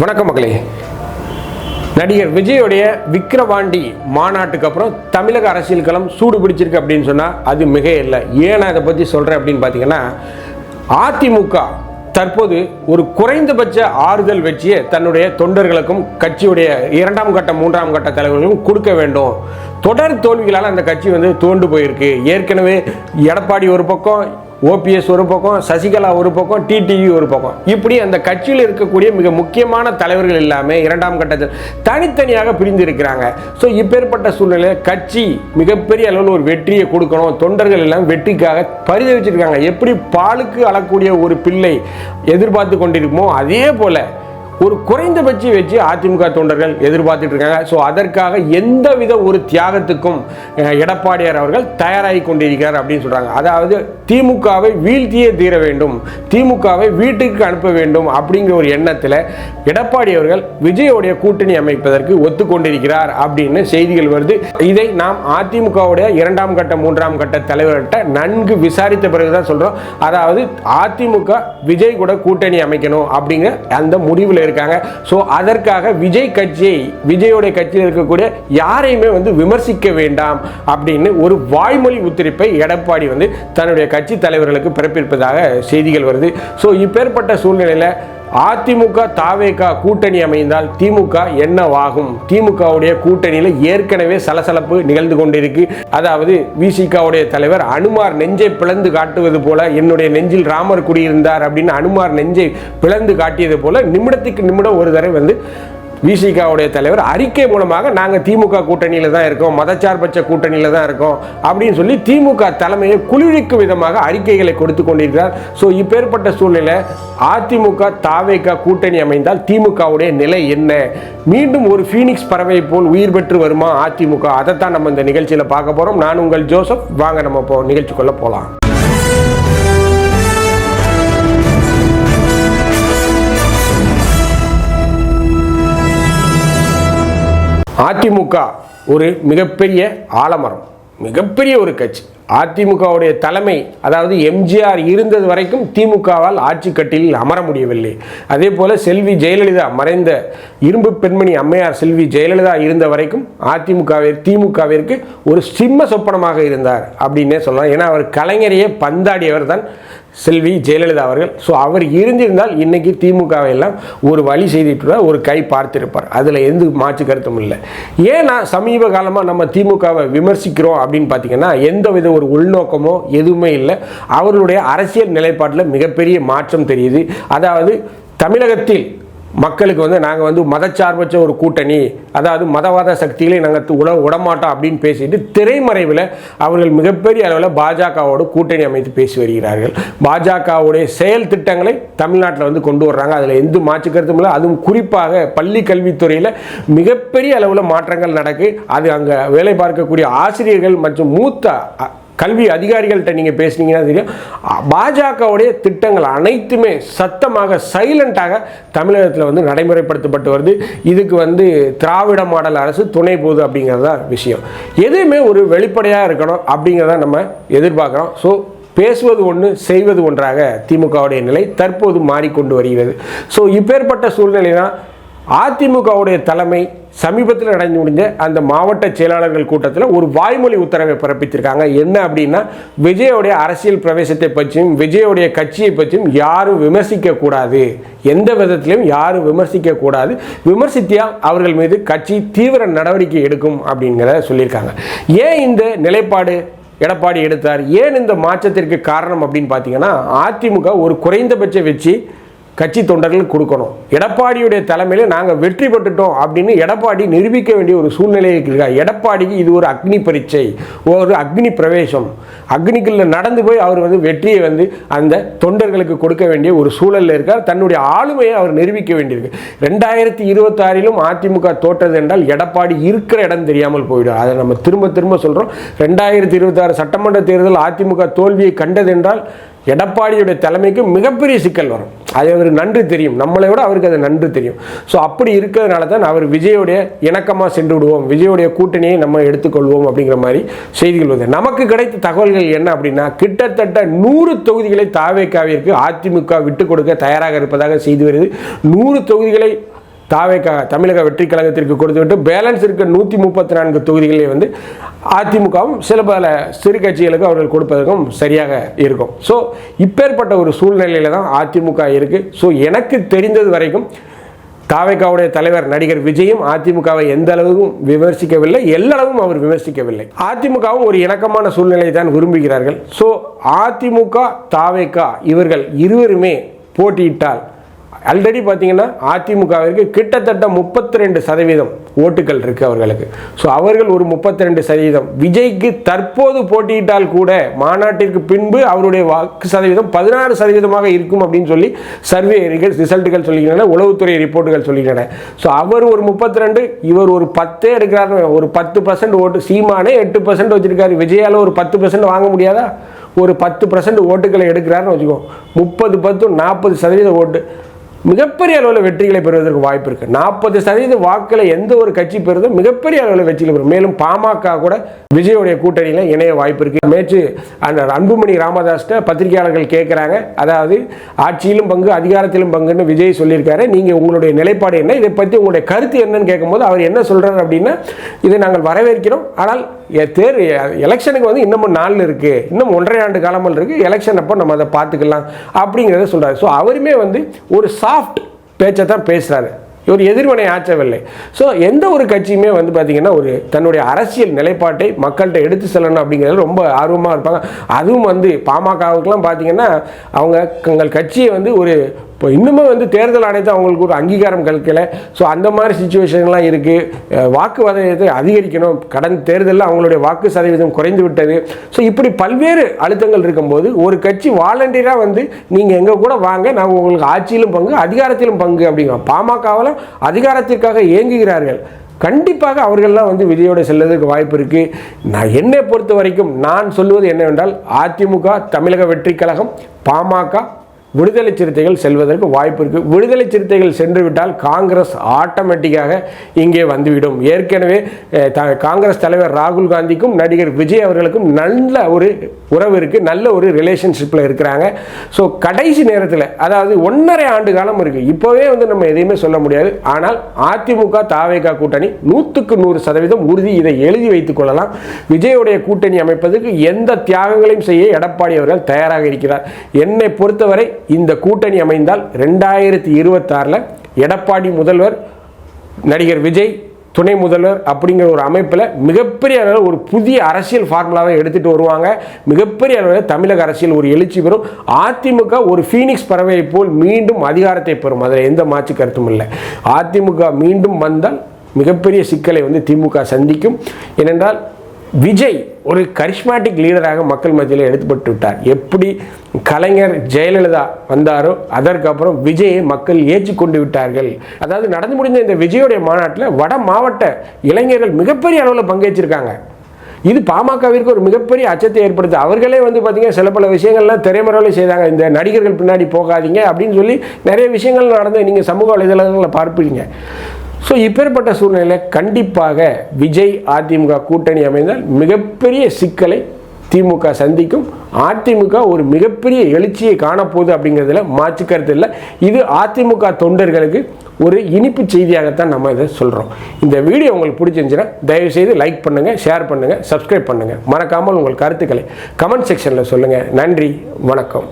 வணக்கம் மகளே நடிகர் விஜயோடைய விக்கிரவாண்டி மாநாட்டுக்கு அப்புறம் தமிழக அரசியல் களம் சூடு பிடிச்சிருக்கு அப்படின்னு சொன்னால் அது மிக இல்லை ஏன் அதை பற்றி சொல்கிறேன் அப்படின்னு பார்த்தீங்கன்னா அதிமுக தற்போது ஒரு குறைந்தபட்ச ஆறுதல் வெற்றியை தன்னுடைய தொண்டர்களுக்கும் கட்சியுடைய இரண்டாம் கட்ட மூன்றாம் கட்ட தலைவர்களுக்கும் கொடுக்க வேண்டும். தொடர் தோல்விகளால் அந்த கட்சி வந்து தோண்டு போயிருக்கு. ஏற்கனவே எடப்பாடி ஒரு பக்கம் ஓபிஎஸ் ஒரு பக்கம் சசிகலா ஒரு பக்கம் டிடிவி ஒரு பக்கம். இப்படி அந்த கட்சியில் இருக்கக்கூடிய மிக முக்கியமான தலைவர்கள் எல்லாமே இரண்டாம் கட்டத்தில் தனித்தனியாக பிரிந்து இருக்கிறாங்க ஸோ இப்பேற்பட்ட சூழ்நிலையில் கட்சி மிகப்பெரிய அளவில் ஒரு வெற்றியை கொடுக்கணும். தொண்டர்கள் எல்லாம் வெற்றிக்காக பரிதவிச்சிருக்காங்க. எப்படி பாலுக்கு அளக்கூடிய ஒரு பிள்ளை எதிர்பார்த்து கொண்டிருக்குமோ அதே போல் ஒரு குறைந்தபட்ச வச்சு அதிமுக தொண்டர்கள் எதிர்பார்த்துட்டு இருக்காங்க. ஸோ அதற்காக எந்தவித ஒரு தியாகத்துக்கும் எடப்பாடியார் அவர்கள் தயாராகி கொண்டிருக்கிறார் அப்படின்னு சொல்றாங்க. அதாவது திமுகவை வீழ்த்தியே தீர வேண்டும் திமுகவை வீட்டுக்கு அனுப்ப வேண்டும் அப்படிங்கிற ஒரு எண்ணத்தில் எடப்பாடி அவர்கள் விஜயோடைய கூட்டணி அமைப்பதற்கு ஒத்துக்கொண்டிருக்கிறார் அப்படின்னு செய்திகள் வருது. இதை நாம் அதிமுகவுடைய இரண்டாம் கட்ட மூன்றாம் கட்ட தலைவர்கிட்ட நன்கு விசாரித்த பிறகுதான் சொல்றோம். அதாவது அதிமுக விஜய் கூட கூட்டணி அமைக்கணும் அப்படிங்கிற அந்த முடிவில் இருக்காங்க. ஸோ அதற்காக விஜய் கட்சியை விஜயோடைய கட்சியில் இருக்கக்கூடிய யாரையுமே வந்து விமர்சிக்க வேண்டாம் அப்படின்னு ஒரு வாய்மொழி உத்தரிப்பை எடப்பாடி வந்து தன்னுடைய கட்சி தலைவர்களுக்கு பிறப்பிருப்பதாக செய்திகள் வருது. ஸோ இப்பேற்பட்ட சூழ்நிலையில் அதிமுக தாவேகா கூட்டணி அமைந்தால் திமுக என்னவாகும்? திமுகவுடைய கூட்டணியில் ஏற்கனவே சலசலப்பு நிகழ்ந்து கொண்டிருக்கு. அதாவது விசிகாவுடைய தலைவர் அனுமார் நெஞ்சை பிளந்து காட்டுவது போல என்னுடைய நெஞ்சில் ராமர் குடியிருந்தார் அப்படின்னு அனுமார் நெஞ்சை பிளந்து காட்டியது போல நிமிடத்துக்கு நிமிடம் ஒரு தடவை வந்து விசிகாவுடைய தலைவர் அறிக்கை மூலமாக நாங்கள் திமுக கூட்டணியில் தான் இருக்கோம் மதச்சார்பற்ற கூட்டணியில் தான் இருக்கோம் அப்படின்னு சொல்லி திமுக தலைமையை குளிர்விக்கும் விதமாக அறிக்கைகளை கொடுத்து கொண்டிருக்கிறார். ஸோ இப்பேற்பட்ட சூழ்நிலை அதிமுக தாவேக கூட்டணி அமைந்தால் திமுகவுடைய நிலை என்ன? மீண்டும் ஒரு ஃபீனிக்ஸ் பறவை போல் உயிர் பெற்று வருமா அதிமுக? அதைத்தான் நம்ம இந்த நிகழ்ச்சியில் பார்க்க போகிறோம் நான் உங்கள் ஜோசப். வாங்க நம்ம இப்போ நிகழ்ச்சிக்குள்ளே போகலாம் அதிமுக ஒரு மிகப்பெரிய ஆலமரம் மிகப்பெரிய ஒரு கட்சி. அதிமுகவுடைய தலைமை அதாவது எம்ஜிஆர் இருந்தது வரைக்கும் திமுகவால் ஆட்சி கட்டிலில் அமர முடியவில்லை. அதே போல செல்வி ஜெயலலிதா மறைந்த இரும்பு பெண்மணி அம்மையார் செல்வி ஜெயலலிதா இருந்த வரைக்கும் அதிமுகவை திமுகவிற்கு ஒரு சிம்ம சொப்பனமாக இருந்தார் அப்படின்னே சொல்லலாம். ஏன்னா அவர் கலைஞரையே பந்தாடியவர் தான். செல்வி ஜெயலலிதா அவர்கள். ஸோ அவர் இருந்திருந்தால் இன்றைக்கி திமுகவை எல்லாம் ஒரு வழி செய்துட்டு ஒரு கை பார்த்திருப்பார். அதில் எந்த மாற்று கருத்தும் இல்லை. ஏன்னா சமீப காலமாக நம்ம திமுகவை விமர்சிக்கிறோம் அப்படின்னு பார்த்தீங்கன்னா எந்த வித ஒரு உள்நோக்கமோ எதுவுமே இல்லை. அவர்களுடைய அரசியல் நிலைப்பாட்டில் மிகப்பெரிய மாற்றம் தெரியுது. அதாவது தமிழகத்தில் மக்களுக்கு வந்து நாங்கள் வந்து மதச்சார்பற்ற ஒரு கூட்டணி அதாவது மதவாத சக்திகளை நாங்கள் உட விடமாட்டோம் அப்படின்னு பேசிட்டு திரைமறைவில் அவர்கள் மிகப்பெரிய அளவில் பாஜகவோடு கூட்டணி அமைத்து பேசி வருகிறார்கள். பாஜகவுடைய செயல் திட்டங்களை தமிழ்நாட்டில் வந்து கொண்டு வர்றாங்க. அதில் எந்த மாற்று கருத்தும் இல்லை. அதுவும் குறிப்பாக பள்ளி கல்வித்துறையில் மிகப்பெரிய அளவில் மாற்றங்கள் நடக்கு. அது அங்கே வேலை பார்க்கக்கூடிய ஆசிரியர்கள் மற்றும் மூத்த கல்வி அதிகாரிகள்கிட்ட நீங்கள் பேசுனீங்கன்னா தெரியும். பாஜகவுடைய திட்டங்கள் அனைத்துமே சத்தமாக சைலண்டாக தமிழகத்தில் வந்து நடைமுறைப்படுத்தப்பட்டு வருது. இதுக்கு வந்து திராவிட மாடல் அரசு துணை போகுது அப்படிங்கிறது தான் விஷயம். எதுவுமே ஒரு வெளிப்படையாக இருக்கணும் அப்படிங்கிறத நம்ம எதிர்பார்க்குறோம். ஸோ பேசுவது ஒன்று செய்வது ஒன்றாக திமுகவுடைய நிலை தற்போது மாறிக்கொண்டு வருகிறது. ஸோ இப்பேற்பட்ட சூழ்நிலை தான் அதிமுகவுடைய தலைமை சமீபத்தில் நடந்து முடிஞ்ச அந்த மாவட்ட செயலாளர்கள் கூட்டத்தில் ஒரு வாய்மொழி உத்தரவை பிறப்பித்திருக்காங்க என்ன அப்படின்னா விஜயோடைய அரசியல் பிரவேசத்தை பற்றியும் விஜயோடைய கட்சியை பற்றியும் யாரும் விமர்சிக்க கூடாது. எந்த விதத்திலையும் யாரும் விமர்சிக்க கூடாது. அவர்கள் மீது கட்சி தீவிர நடவடிக்கை எடுக்கும் அப்படிங்கிறத சொல்லியிருக்காங்க. ஏன் இந்த நிலைப்பாடு எடப்பாடி எடுத்தார்? ஏன் இந்த மாற்றத்திற்கு காரணம் அப்படின்னு பார்த்தீங்கன்னா அதிமுக ஒரு குறைந்தபட்ச வெற்றி கட்சி தொண்டர்கள் கொடுக்கணும். எடப்பாடியுடைய தலைமையில் நாங்கள் வெற்றி பெற்றுட்டோம் அப்படின்னு எடப்பாடி நிரூபிக்க வேண்டிய ஒரு சூழ்நிலை இருக்கா. எடப்பாடிக்கு இது ஒரு அக்னி பரீட்சை ஒரு அக்னி பிரவேசம். அக்னிக்குள்ள நடந்து போய் அவர் வந்து வெற்றியை வந்து அந்த தொண்டர்களுக்கு கொடுக்க வேண்டிய ஒரு சூழலில் இருக்கார். தன்னுடைய ஆளுமையை அவர் நிரூபிக்க வேண்டியிருக்கு. ரெண்டாயிரத்தி இருபத்தாறிலும் அதிமுக தோற்றது என்றால் எடப்பாடி இருக்கிற இடம் தெரியாமல் போயிடும். அதை நம்ம திரும்ப திரும்ப சொல்கிறோம் ரெண்டாயிரத்தி இருபத்தாறு சட்டமன்ற தேர்தல் அதிமுக தோல்வியை கண்டது என்றால் எடப்பாடியுடைய தலைமைக்கு மிகப்பெரிய சிக்கல் வரும். அது அவர் நன்றி தெரியும். நம்மளை விட அவருக்கு அது நன்றி தெரியும். ஸோ அப்படி இருக்கிறதுனால தான் அவர் விஜயோடைய இணக்கமாக சென்று விடுவோம். விஜயோடைய கூட்டணியை நம்ம எடுத்துக்கொள்வோம் அப்படிங்கிற மாதிரி செய்திகள் வந்து நமக்கு கிடைத்த தகவல்கள் என்ன அப்படின்னா கிட்டத்தட்ட நூறு தொகுதிகளை தாவேக்காவிற்கு அதிமுக விட்டு கொடுக்க தயாராக இருப்பதாக செய்து வருது. நூறு தொகுதிகளை தாவேக்கா தமிழக வெற்றி கழகத்திற்கு கொடுத்துவிட்டு பேலன்ஸ் இருக்க நூற்றி முப்பத்தி நான்கு தொகுதிகளே வந்து அதிமுகவும் சில பல சிறு கட்சிகளுக்கு அவர்கள் கொடுப்பதற்கும் சரியாக இருக்கும். ஸோ இப்பேற்பட்ட ஒரு சூழ்நிலையில் தான் அதிமுக இருக்குது ஸோ எனக்கு தெரிந்தது வரைக்கும் தாவேக்காவுடைய தலைவர் நடிகர் விஜயும் அதிமுகவை எந்த அளவுக்கும் விமர்சிக்கவில்லை எல்லளவும் அவர் விமர்சிக்கவில்லை. அதிமுகவும் ஒரு இணக்கமான சூழ்நிலையை தான் விரும்புகிறார்கள். ஸோ அதிமுக தாவேக்கா இவர்கள் இருவருமே போட்டியிட்டால் ஆல்ரெடி பார்த்தீங்கன்னா அதிமுகவிற்கு கிட்டத்தட்ட முப்பத்தி ரெண்டு சதவீதம் ஓட்டுகள் இருக்கு அவர்களுக்கு. ஸோ அவர்கள் ஒரு முப்பத்தி ரெண்டு சதவீதம். விஜய்க்கு தற்போது போட்டியிட்டால் கூட மாநாட்டிற்கு பின்பு அவருடைய வாக்கு சதவீதம் பதினாறு சதவீதமாக இருக்கும் அப்படின்னு சொல்லி சர்வே ரிசல்ட்டுகள் சொல்லிக்கின்றன உளவுத்துறை ரிப்போர்ட்டுகள் சொல்லிக்கின்றன ஸோ அவர் ஒரு முப்பத்தி ரெண்டு இவர் ஒரு பத்தே எடுக்கிறாரு ஒரு பத்து பர்சன்ட் ஓட்டு சீமானே எட்டு பர்சன்ட் வச்சிருக்காரு. விஜயால ஒரு பத்து பர்சன்ட் வாங்க முடியாதா? ஒரு பத்து பர்சன்ட் ஓட்டுகளை எடுக்கிறாருன்னு வச்சுக்கோ. முப்பது பத்து நாற்பது சதவீத ஓட்டு. மிகப்பெரிய அளவில் வெற்றிகளை பெறுவதற்கு வாய்ப்பு இருக்கு. நாற்பது சதவீத வாக்களை எந்த ஒரு கட்சி பெறுதோ மிகப்பெரிய அளவில் வெற்றிகளை பெறும். மேலும் பாமக கூட விஜயோடைய கூட்டணியில் இணைய வாய்ப்பு இருக்கு. நேற்று அந்த அன்புமணி ராமதாஸ்ட பத்திரிகையாளர்கள் கேட்குறாங்க அதாவது ஆட்சியிலும் பங்கு அதிகாரத்திலும் பங்குன்னு விஜய் சொல்லியிருக்காரு. நீங்கள் உங்களுடைய நிலைப்பாடு என்ன? இதை பற்றி உங்களுடைய கருத்து என்னன்னு கேட்கும்போது அவர் என்ன சொல்றாரு அப்படின்னா இதை நாங்கள் வரவேற்கிறோம். ஆனால் தேர் எலெக்ஷனுக்கு வந்து இன்னமும் நாள் இருக்குது இன்னும் ஒன்றரை ஆண்டு காலமல் இருக்குது எலெக்ஷன் அப்போ நம்ம அதை பார்த்துக்கலாம் அப்படிங்கிறத சொல்கிறாரு ஸோ அவருமே வந்து ஒரு சாஃப்ட் பேச்சை தான் பேசுகிறாரு இவர் எதிர்வினை ஆற்றவில்லை. ஸோ எந்த ஒரு கட்சியுமே வந்து பார்த்திங்கன்னா ஒரு தன்னுடைய அரசியல் நிலைப்பாட்டை மக்கள்கிட்ட எடுத்து செல்லணும் அப்படிங்கிறது ரொம்ப ஆர்வமாக இருப்பாங்க. அதுவும் வந்து பாமகவுக்கெலாம் பார்த்திங்கன்னா அவங்க தங்கள் கட்சியை வந்து ஒரு இப்போ இன்னுமே வந்து தேர்தல் ஆணையத்தை அவங்களுக்கு ஒரு அங்கீகாரம் கற்கல ஸோ அந்த மாதிரி சுச்சுவேஷன்லாம் இருக்குது வாக்கு வதயத்தை அதிகரிக்கணும். கடன் தேர்தலில் அவங்களுடைய வாக்கு சதவீதம் குறைந்து விட்டது. ஸோ இப்படி பல்வேறு அழுத்தங்கள் இருக்கும்போது ஒரு கட்சி வாலண்டியராக வந்து நீங்கள் எங்கள் கூட வாங்க நாங்கள் உங்களுக்கு ஆட்சியிலும் பங்கு அதிகாரத்திலும் பங்கு அப்படிங்கிறோம் பாமகவில் அதிகாரத்திற்காக இயங்குகிறார்கள் கண்டிப்பாக அவர்கள்லாம் வந்து விதியோடு செல்வதற்கு வாய்ப்பு இருக்குது நான் என்னை பொறுத்த வரைக்கும் நான் சொல்லுவது என்னவென்றால் அதிமுக தமிழக வெற்றி கழகம் பாமக விடுதலை சிறுத்தைகள் செல்வதற்கு வாய்ப்பு இருக்குது விடுதலை சிறுத்தைகள் சென்று விட்டால் காங்கிரஸ் ஆட்டோமேட்டிக்காக இங்கே வந்துவிடும். ஏற்கனவே த- காங்கிரஸ் தலைவர் ராகுல் காந்திக்கும் நடிகர் விஜய் அவர்களுக்கும் நல்ல ஒரு உறவு இருக்குது நல்ல ஒரு ரிலேஷன்ஷிப்பில் இருக்கிறாங்க. ஸோ கடைசி நேரத்தில் அதாவது ஒன்றரை ஆண்டு காலம் இருக்கு. இப்போவே வந்து நம்ம எதையுமே சொல்ல முடியாது. ஆனால் அதிமுக தாவேகா கூட்டணி நூற்றுக்கு நூறு சதவீதம் உறுதி. இதை எழுதி வைத்துக் கொள்ளலாம். விஜயுடைய கூட்டணி அமைப்பதற்கு எந்த தியாகங்களையும் செய்ய எடப்பாடி அவர்கள் தயாராக இருக்கிறார். என்னை பொறுத்தவரை இந்த கூட்டணி அமைந்தால் ரெண்டாயிரத்தி இருபத்தாறில் எடப்பாடி முதல்வர் நடிகர் விஜய் துணை முதல்வர் அப்படிங்கிற ஒரு அமைப்பில் மிகப்பெரிய அளவில் ஒரு புதிய அரசியல் ஃபார்முலாவை எடுத்துகிட்டு வருவாங்க. மிகப்பெரிய அளவில் தமிழக அரசியல் ஒரு எழுச்சி பெறும். அதிமுக ஒரு ஃபீனிக்ஸ் பறவையை போல் மீண்டும் அதிகாரத்தை பெறும். அதில் எந்த மாற்று கருத்தும் இல்லை. அதிமுக மீண்டும் வந்தால் மிகப்பெரிய சிக்கலை வந்து திமுக சந்திக்கும். ஏனென்றால் விஜய் ஒரு கரிஷ்மாட்டிக் லீடராக மக்கள் மத்தியில் எடுத்துப்பட்டு விட்டார். எப்படி கலைஞர் ஜெயலலிதா வந்தாரோ அதற்கப்புறம் விஜயை மக்கள் ஏற்றுக்கொண்டு விட்டார்கள். அதாவது நடந்து முடிந்த இந்த விஜயோடைய மாநாட்டில் வட மாவட்ட இளைஞர்கள் மிகப்பெரிய அளவில் பங்கேற்றிருக்காங்க. இது பாமகவிற்கு ஒரு மிகப்பெரிய அச்சத்தை ஏற்படுத்து. அவர்களே வந்து பார்த்தீங்கன்னா சில பல விஷயங்கள்லாம் திரைமறைவில் செய்தாங்க. இந்த நடிகர்கள் பின்னாடி போகாதீங்க அப்படின்னு சொல்லி நிறைய விஷயங்கள் நடந்து நீங்கள் சமூக வலைதளங்களில் பார்ப்பீங்க. ஸோ இப்பேற்பட்ட சூழ்நிலையில் கண்டிப்பாக விஜய் அதிமுக கூட்டணி அமைந்தால் மிகப்பெரிய சிக்கலை திமுக சந்திக்கும். அதிமுக ஒரு மிகப்பெரிய எழுச்சியை காணப்போகுது அப்படிங்கிறதுல மாற்று கருத்து இல்லை. இது அதிமுக தொண்டர்களுக்கு ஒரு இனிப்பு செய்தியாகத்தான் நம்ம இதை சொல்கிறோம் இந்த வீடியோ உங்களுக்கு பிடிச்சிருந்துச்சுன்னா தயவுசெய்து லைக் பண்ணுங்கள் ஷேர் பண்ணுங்கள் சப்ஸ்கிரைப் பண்ணுங்கள் மறக்காமல் உங்கள் கருத்துக்களை கமெண்ட் செக்ஷனில் சொல்லுங்கள் நன்றி வணக்கம்.